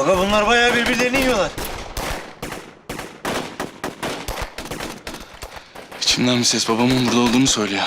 Aga bunlar bayağı birbirlerini yiyorlar. İçimden bir ses babamın burada olduğunu söylüyor.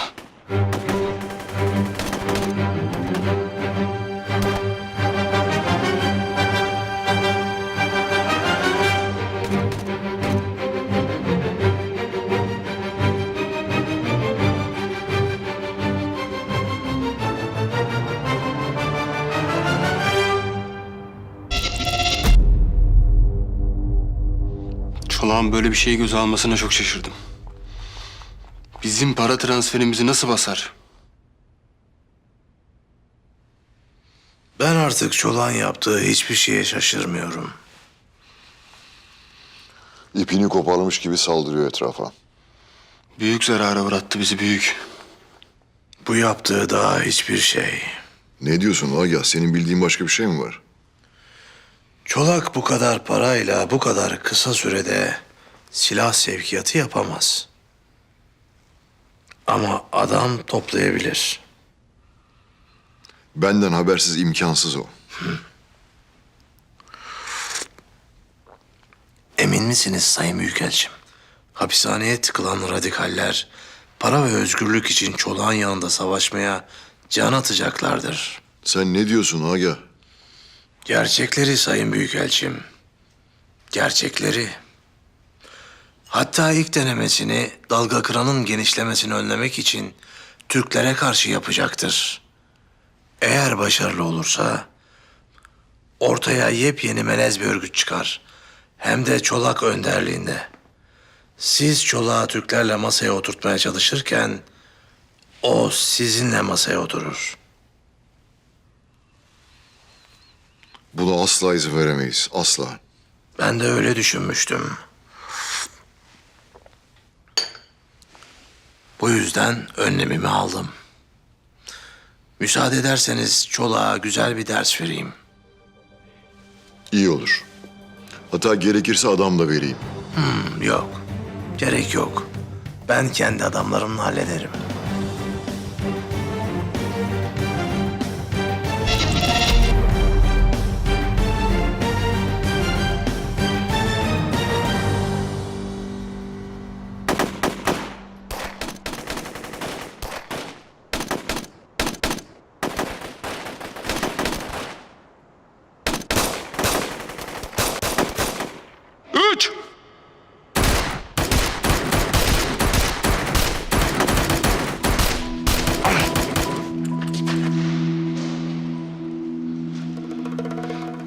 Çolak'ın böyle bir şeye göze almasına çok şaşırdım. Bizim para transferimizi nasıl basar? Ben artık Çolak'ın yaptığı hiçbir şeye şaşırmıyorum. İpini koparmış gibi saldırıyor etrafa. Büyük zarara uğrattı bizi büyük. Bu yaptığı daha hiçbir şey. Ne diyorsun Agah? Senin bildiğin başka bir şey mi var? Çolak bu kadar parayla bu kadar kısa sürede silah sevkiyatı yapamaz. Ama adam toplayabilir. Benden habersiz imkansız o. Emin misiniz Sayın Büyükelçim? Hapishaneye tıkılan radikaller para ve özgürlük için Çolak'ın yanında savaşmaya can atacaklardır. Sen ne diyorsun Agah? Gerçekleri Sayın Büyükelçim. Gerçekleri. Hatta ilk denemesini dalga kıranın genişlemesini önlemek için Türklere karşı yapacaktır. Eğer başarılı olursa ortaya yepyeni melez bir örgüt çıkar. Hem de Çolak önderliğinde. Siz Çolak'ı Türklerle masaya oturtmaya çalışırken o sizinle masaya oturur. Buna asla izin veremeyiz. Asla. Ben de öyle düşünmüştüm. Bu yüzden önlemimi aldım. Müsaade ederseniz Çolak'a güzel bir ders vereyim. İyi olur. Hatta gerekirse adam da vereyim. Yok, gerek yok. Ben kendi adamlarımla hallederim.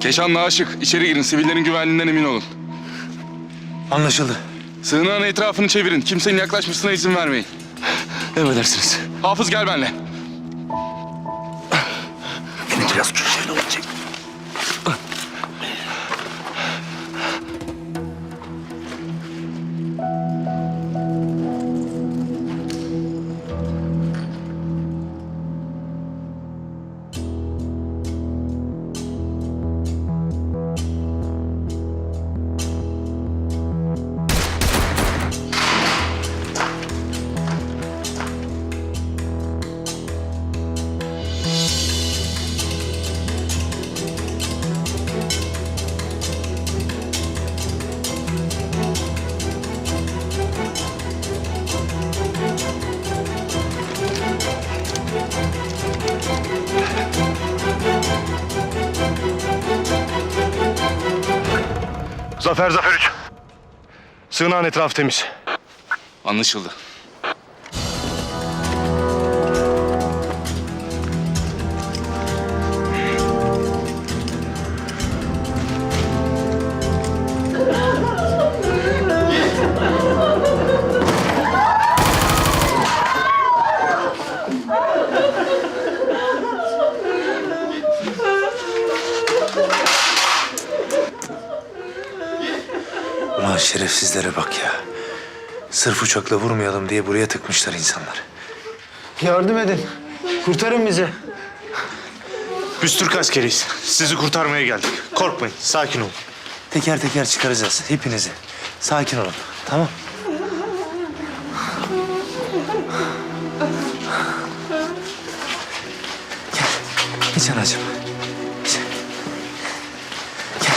Keşan'la Aşık içeri girin. Sivillerin güvenliğinden emin olun. Anlaşıldı. Sığınağın etrafını çevirin. Kimsenin yaklaşmasına izin vermeyin. Emredersiniz. Hafız gel benimle. Zafer Zafer 3. Sığınağın etrafı temiz. Anlaşıldı. Şerefsizlere bak ya. Sırf uçakla vurmayalım diye buraya tıkmışlar insanlar. Yardım edin. Kurtarın bizi. Biz Türk askeriyiz. Sizi kurtarmaya geldik. Korkmayın. Sakin olun. Teker teker çıkaracağız hepinizi. Sakin olun. Tamam. Gel. Geç anacığım. Geç. Gel.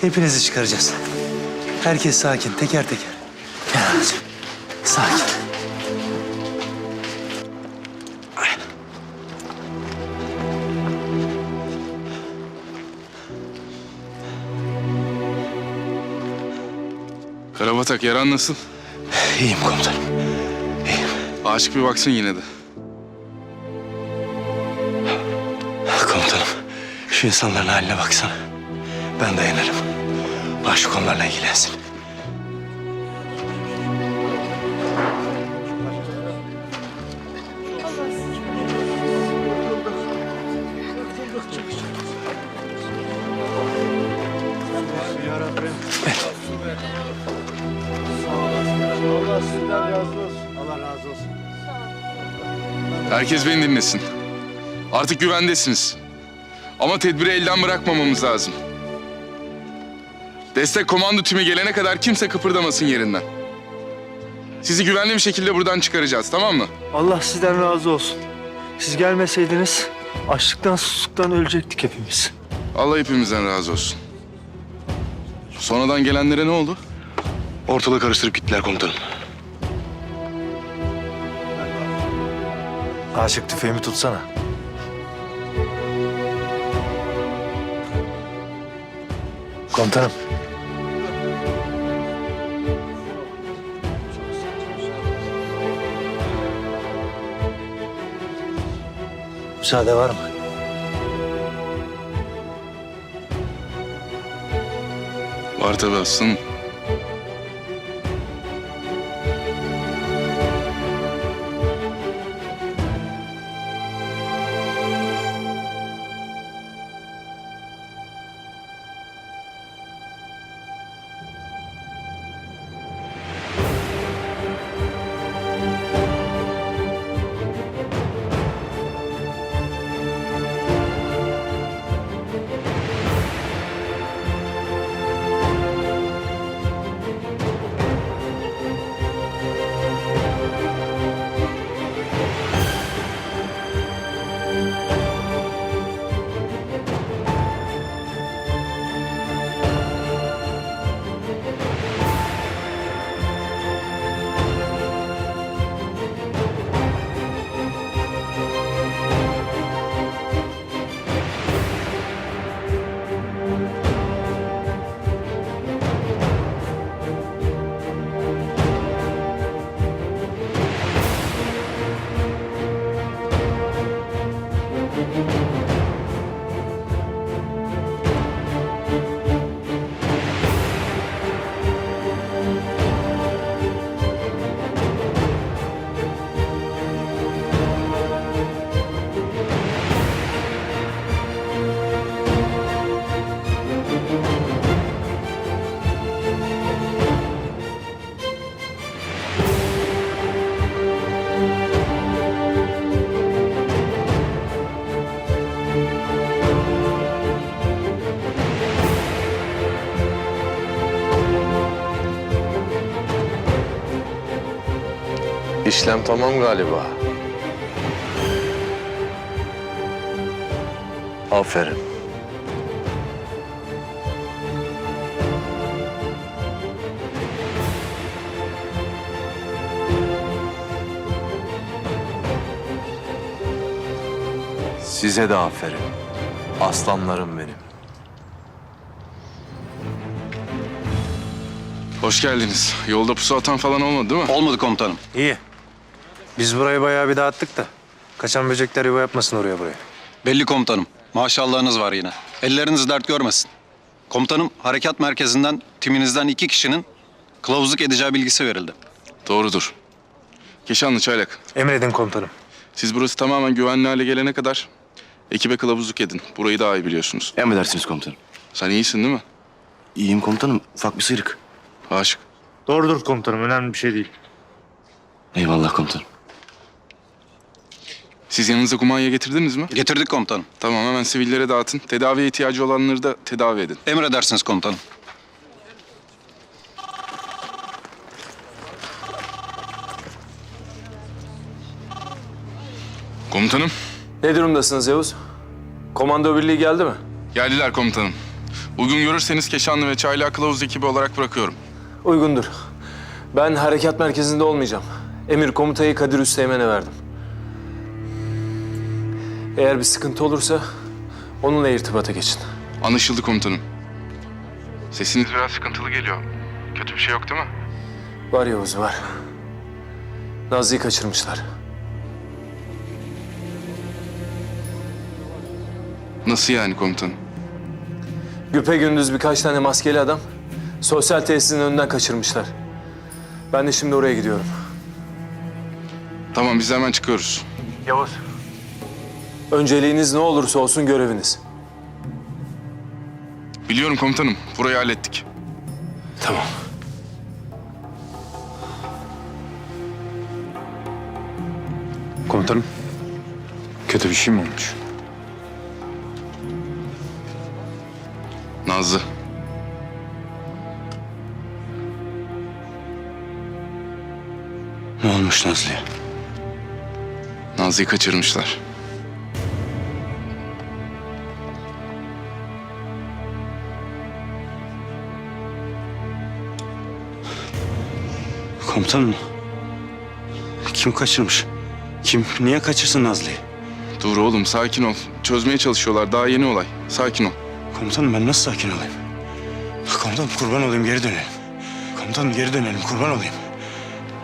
Hepinizi çıkaracağız. Herkes sakin, teker teker. Gel anacığım. Sakin. Karabatak yaran nasıl? İyiyim komutanım. Aşık bir baksın yine de. Komutanım, şu insanların haline baksana. Ben dayanırım. Aşık onlarla ilgilensin. Herkes beni dinlesin. Artık güvendesiniz. Ama tedbiri elden bırakmamamız lazım. Destek komando timi gelene kadar kimse kıpırdamasın yerinden. Sizi güvenli bir şekilde buradan çıkaracağız, tamam mı? Allah sizden razı olsun. Siz gelmeseydiniz açlıktan susuzluktan ölecektik hepimiz. Allah hepimizden razı olsun. Sonradan gelenlere ne oldu? Ortalığı karıştırıp gittiler komutanım. Aşık tüfeğimi tutsana. Komutanım. Müsaade var mı? Var tabii aslanım. İşlem tamam galiba. Aferin. Size de aferin. Aslanlarım benim. Hoş geldiniz. Yolda pusu atan falan olmadı değil mi? Olmadı komutanım. İyi. Biz burayı bayağı bir dağıttık da. Kaçan böcekler yuva yapmasın oraya buraya. Belli komutanım. Maşallahınız var yine. Elleriniz dert görmesin. Komutanım harekat merkezinden timinizden iki kişinin kılavuzluk edeceği bilgisi verildi. Doğrudur. Keşanlı Çaylak. Emredin komutanım. Siz burası tamamen güvenli hale gelene kadar ekibe kılavuzluk edin. Burayı daha iyi biliyorsunuz. Emredersiniz komutanım. Sen iyisin değil mi? İyiyim komutanım. Ufak bir sıyrık. Aşık. Doğrudur komutanım. Önemli bir şey değil. Eyvallah komutanım. Siz yanınıza kumanya getirdiniz mi? Getirdik komutanım. Tamam hemen sivillere dağıtın. Tedaviye ihtiyacı olanları da tedavi edin. Emredersiniz komutanım. Komutanım. Ne durumdasınız Yavuz? Komando birliği geldi mi? Geldiler komutanım. Uygun görürseniz Keşanlı ve Çayla Kılavuz ekibi olarak bırakıyorum. Uygundur. Ben harekat merkezinde olmayacağım. Emir komutayı Kadir Üsteğmen'e verdim. Eğer bir sıkıntı olursa onunla irtibata geçin. Anlaşıldı komutanım. Sesiniz biraz sıkıntılı geliyor. Kötü bir şey yok değil mi? Var Yavuz var. Nazlı'yı kaçırmışlar. Nasıl yani komutanım? Güpe gündüz birkaç tane maskeli adam sosyal tesisin önünden kaçırmışlar. Ben de şimdi oraya gidiyorum. Tamam biz hemen çıkıyoruz. Yavuz. Önceliğiniz ne olursa olsun göreviniz. Biliyorum komutanım. Burayı hallettik. Tamam. Komutanım. Kötü bir şey mi olmuş? Nazlı. Ne olmuş Nazlı'ya? Nazlı'yı kaçırmışlar. Komutanım. Kim kaçırmış? Kim? Niye kaçırsın Nazlı'yı? Dur oğlum sakin ol. Çözmeye çalışıyorlar. Daha yeni olay. Sakin ol. Komutanım ben nasıl sakin olayım? Komutanım kurban olayım geri dönelim. Komutanım geri dönelim kurban olayım.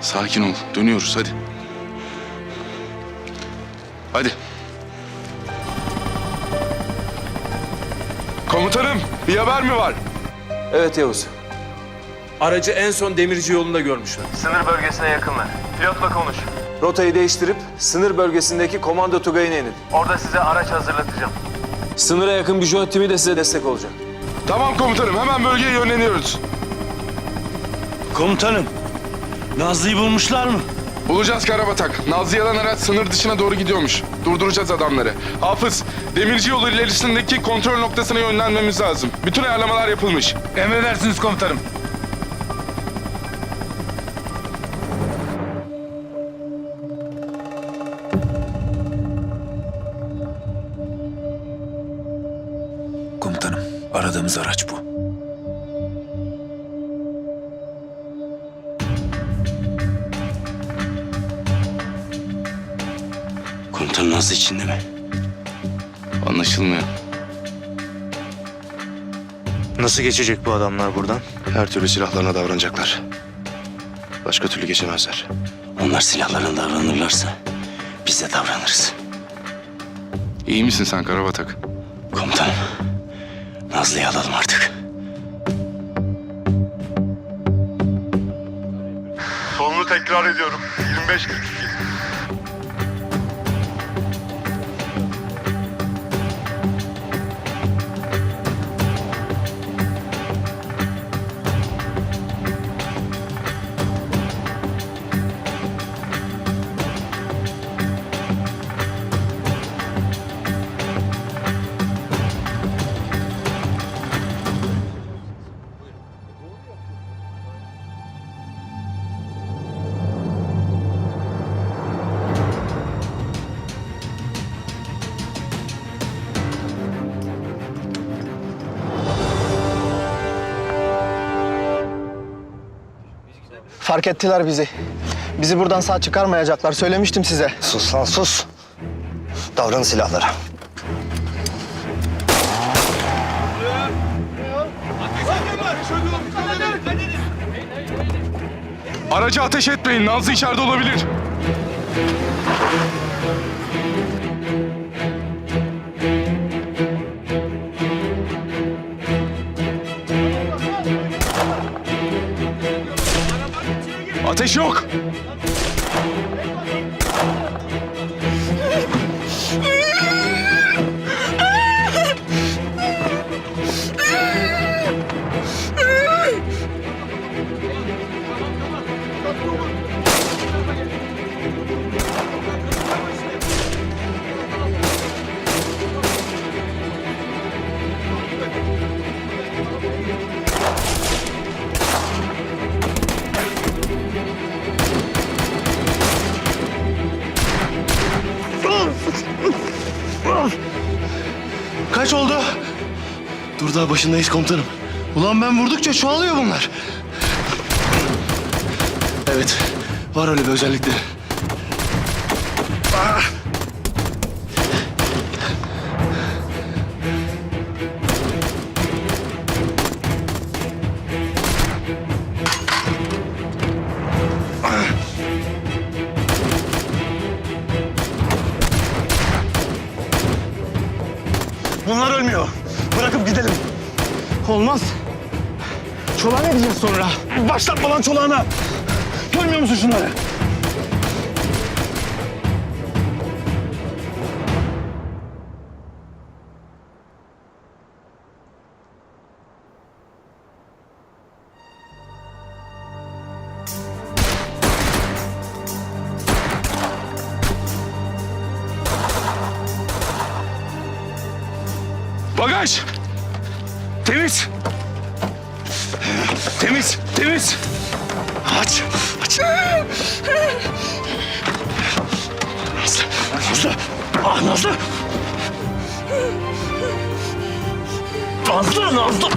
Sakin ol. Dönüyoruz hadi. Hadi. Komutanım bir haber mi var? Evet Yavuz. Aracı en son demirci yolunda görmüşler. Sınır bölgesine yakınlar. Pilotla konuş. Rotayı değiştirip sınır bölgesindeki komando tugayına inin. Orada size araç hazırlatacağım. Sınıra yakın bir jöt timi de size destek olacak. Tamam komutanım hemen bölgeye yönleniyoruz. Komutanım, Nazlı'yı bulmuşlar mı? Bulacağız Karabatak. Nazlı yalan araç sınır dışına doğru gidiyormuş. Durduracağız adamları. Hafız, demirci yolu ilerisindeki kontrol noktasına yönlenmemiz lazım. Bütün ayarlamalar yapılmış. Emredersiniz. Komutanım, Nasıl geçecek bu adamlar buradan? Her türlü silahlarına davranacaklar. Başka türlü geçemezler. Onlar silahlarına davranırlarsa biz de davranırız. İyi misin sen Karabatak? Komutanım, Nazlı'yı alalım artık. Sonunu tekrar ediyorum. 25 Fark ettiler bizi. Bizi buradan sağ çıkarmayacaklar. Söylemiştim size. Sus lan sus. Davran silahlara. Araca ateş etmeyin. Nazlı içeride olabilir. Ateş yok. Daha başındayız komutanım. Ulan ben vurdukça çoğalıyor bunlar. Evet, var öyle bir özellikleri. Bunlar Çolağın ne diyeceğiz sonra? Başlatma lan çolağına. Görmüyor musun şunları? Bagaj! Temiz! Temiz, temiz! Aç, aç! Nazlı, Nazlı! Ah Nazlı! Nazlı, Nazlı!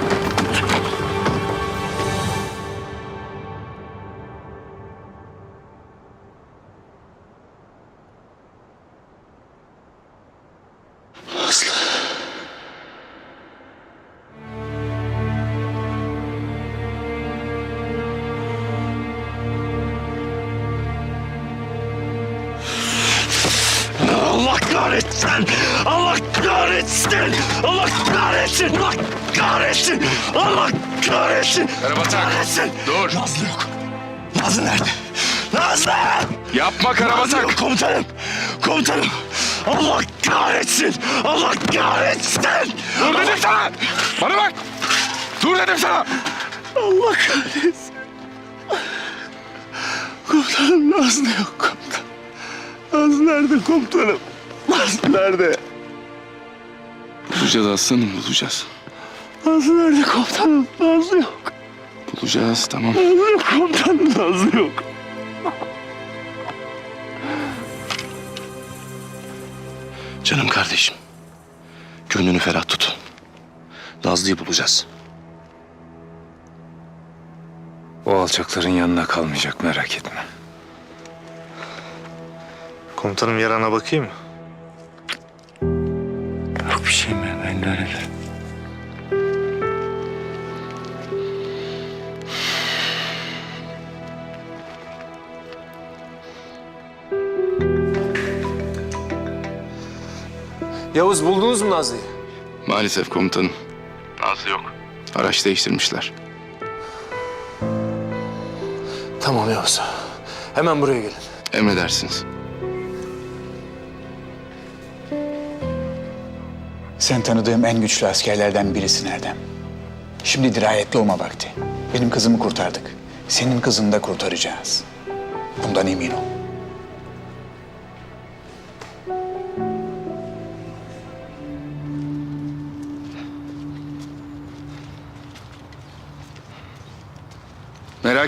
Kahretsin! Allah kahretsin! Allah kahretsin! Allah kahretsin! Allah kahretsin! Karabatak, Kahretsin! dur. Nazlı yok. Nazlı nerede? Nazlı! Yapma Nazlı Karabatak! yok komutanım. Komutanım. Allah kahretsin! Allah kahretsin! Dur dedim sana! Bana bak! Dur dedim sana! Allah kahretsin. Komutanım Nazlı yok komutanım. Nazlı nerede komutanım? Nazlı nerede? Bulacağız aslanım, bulacağız. Nazlı nerede komutanım? Nazlı yok. Bulacağız, tamam. Nazlı yok komutanım. Nazlı yok. Canım kardeşim. Gönlünü ferah tut. Nazlı'yı bulacağız. O alçakların yanına kalmayacak merak etme. Komutanım yarana bakayım mı? Yavuz buldunuz mu Nazlı'yı? Maalesef komutanım. Nazlı yok. Araç değiştirmişler. Tamam Yavuz. Hemen buraya gelin. Emredersiniz. Sen tanıdığım en güçlü askerlerden birisin Erdem. Şimdi dirayetli olma vakti. Benim kızımı kurtardık. Senin kızını da kurtaracağız. Bundan emin ol.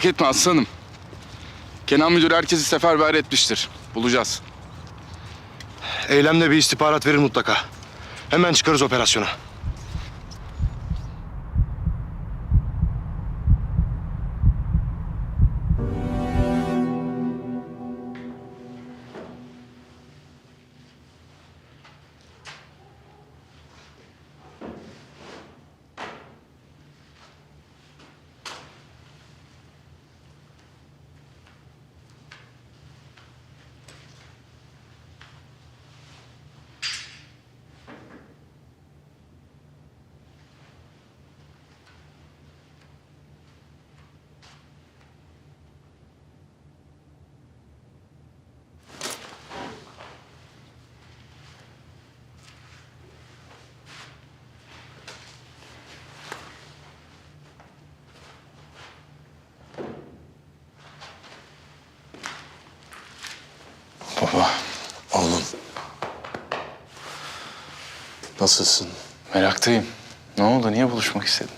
Merak etme aslanım. Kenan Müdür herkesi seferber etmiştir. Bulacağız. Eylemde bir istihbarat verir mutlaka. Hemen çıkarız operasyona. Nasılsın? Meraktayım. Ne oldu? Niye buluşmak istedin?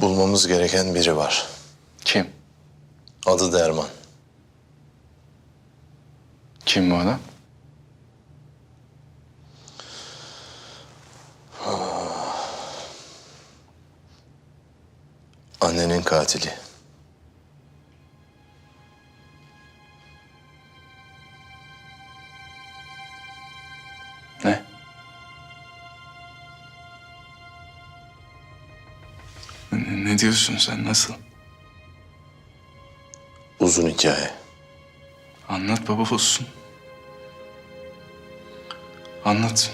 Bulmamız gereken biri var. Kim? Adı Derman. Kim bu adam? Annenin katili. Diyorsun sen? Nasıl? Uzun hikaye. Anlat baba olsun. Anlat.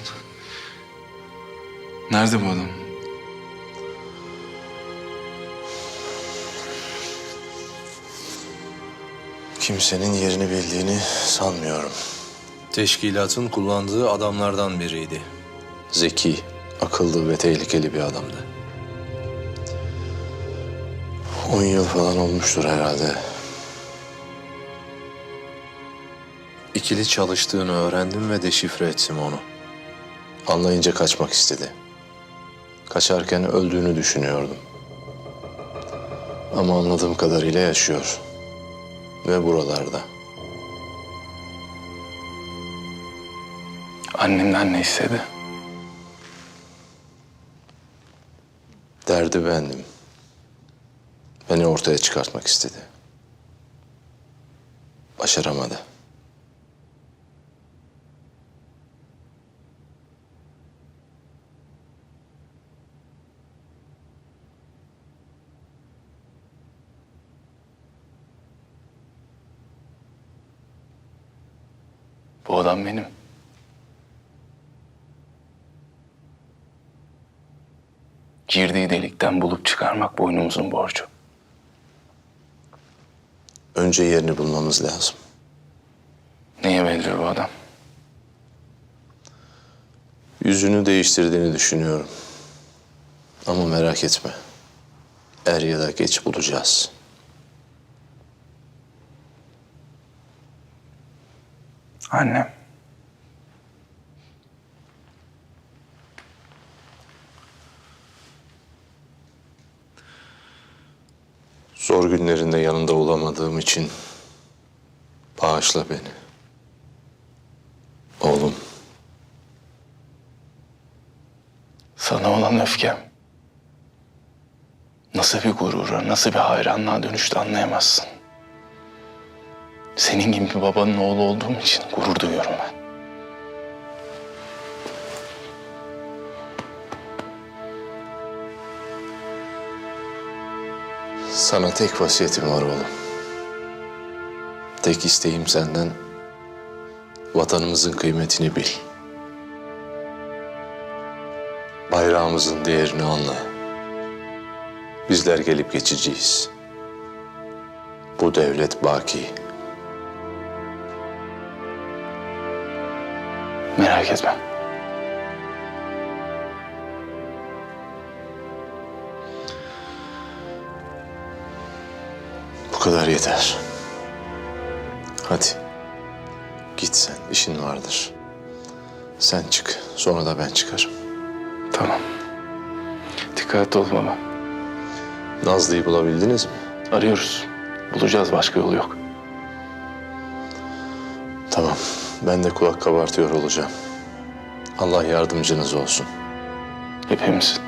Nerede bu adam? Kimsenin yerini bildiğini sanmıyorum. Teşkilatın kullandığı adamlardan biriydi. Zeki, akıllı ve tehlikeli bir adamdı. On yıl falan olmuştur herhalde. İkili çalıştığını öğrendim ve deşifre ettim onu. Anlayınca kaçmak istedi. Kaçarken öldüğünü düşünüyordum. Ama anladığım kadarıyla yaşıyor. Ve buralarda. Annemden ne istedi? Derdi bendim. Beni ortaya çıkartmak istedi. Başaramadı. Bu adam benim. Girdiği delikten bulup çıkarmak boynumuzun borcu. Önce yerini bulmamız lazım. Neye benziyor bu adam? Yüzünü değiştirdiğini düşünüyorum. Ama merak etme. Er ya da geç bulacağız. Annem. Zor günlerinde yanında olamadığım için bağışla beni. Oğlum, Sana olan öfkem. Nasıl bir gurura, nasıl bir hayranlığa dönüştü anlayamazsın. Senin gibi bir babanın oğlu olduğum için gurur duyuyorum ben. Sana tek vasiyetim var oğlum. Tek isteğim senden vatanımızın kıymetini bil. Bayrağımızın değerini anla. Bizler gelip geçiciyiz. Bu devlet baki. Merak etme. Kadar yeter. Hadi. Git sen, işin vardır. Sen çık, sonra da ben çıkarım. Tamam. Dikkatli ol baba. Nazlı'yı bulabildiniz mi? Arıyoruz. Bulacağız başka yolu yok. Tamam, ben de kulak kabartıyor olacağım. Allah yardımcınız olsun. Hepimizin.